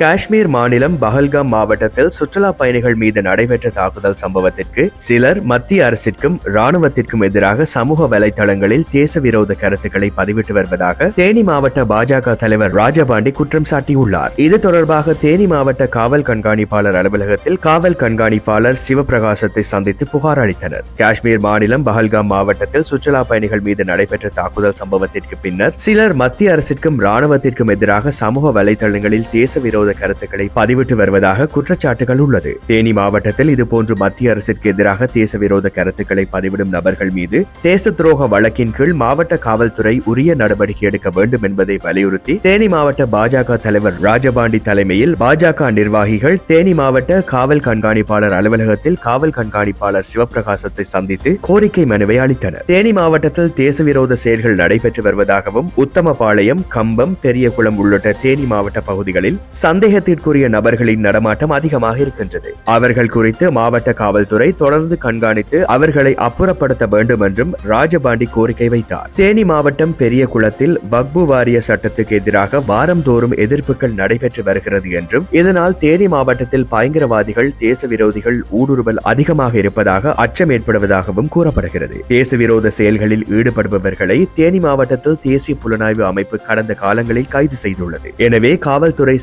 காஷ்மீர் மாநிலம் பஹல்காம் மாவட்டத்தில் சுற்றுலா பயணிகள் மீது நடைபெற்ற தாக்குதல் சம்பவத்திற்கு சிலர் மத்திய அரசிற்கும் ராணுவத்திற்கும் எதிராக சமூக வலைதளங்களில் தேச விரோத கருத்துக்களை பதிவிட்டு வருவதாக தேனி மாவட்ட பாஜக தலைவர் ராஜபாண்டி குற்றம் சாட்டியுள்ளார். இது தொடர்பாக தேனி மாவட்ட காவல் கண்காணிப்பாளர் அலுவலகத்தில் காவல் கண்காணிப்பாளர் சிவபிரகாசத்தை சந்தித்து புகார் அளித்தனர். காஷ்மீர் மாநிலம் பஹல்காம் மாவட்டத்தில் சுற்றுலா பயணிகள் மீது நடைபெற்ற தாக்குதல் சம்பவத்திற்கு பின்னர் சிலர் மத்திய அரசிற்கும் ராணுவத்திற்கும் எதிராக சமூக வலைதளங்களில் தேச விரோத விரோத கருத்துக்களை பதிவிட்டு வருவதாக குற்றச்சாட்டுகள் உள்ளது. தேனி மாவட்டத்தில் இதுபோன்று மத்திய அரசிற்கு எதிராக தேச விரோத கருத்துக்களை பதிவிடும் நபர்கள் மீது தேச துரோக வழக்கின் கீழ் மாவட்ட காவல்துறை உரிய நடவடிக்கை எடுக்க வேண்டும் என்பதை வலியுறுத்தி தேனி மாவட்ட பாஜக தலைவர் ராஜபாண்டி தலைமையில் பாஜக நிர்வாகிகள் தேனி மாவட்ட காவல் கண்காணிப்பாளர் அலுவலகத்தில் காவல் கண்காணிப்பாளர் சிவபிரகாசத்தை சந்தித்து கோரிக்கை மனுவை அளித்தனர். தேனி மாவட்டத்தில் தேச விரோத செயல்கள் நடைபெற்று வருவதாகவும் உத்தமபாளையம் கம்பம் பெரியகுளம் உள்ளிட்ட தேனி மாவட்ட பகுதிகளில் சந்தேகத்திற்குரிய நபர்களின் நடமாட்டம் அதிகமாக இருக்கின்றது. அவர்கள் குறித்து மாவட்ட காவல்துறை தொடர்ந்து கண்காணித்து அவர்களை அப்புறப்படுத்த வேண்டும் என்றும் ராஜபாண்டி கோரிக்கை வைத்தார். தேனி மாவட்டம் பெரிய குளத்தில் பக்பு வாரிய சட்டத்துக்கு எதிராக வாரந்தோறும் எதிர்ப்புகள் நடைபெற்று வருகிறது என்றும் இதனால் தேனி மாவட்டத்தில் பயங்கரவாதிகள் தேச விரோதிகள் ஊடுருவல் அதிகமாக இருப்பதாக அச்சம் ஏற்படுவதாகவும் கூறப்படுகிறது. தேச விரோத செயல்களில் ஈடுபடுபவர்களை தேனி மாவட்டத்தில் தேசிய புலனாய்வு அமைப்பு கடந்த காலங்களில் கைது செய்துள்ளது. எனவே காவல்துறை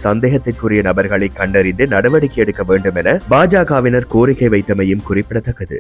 சந்தேகத்திற்குரிய நபர்களை கண்டறிந்து நடவடிக்கை எடுக்க வேண்டும் என பாஜகவினர் கோரிக்கை வைத்தமையும் குறிப்பிடத்தக்கது.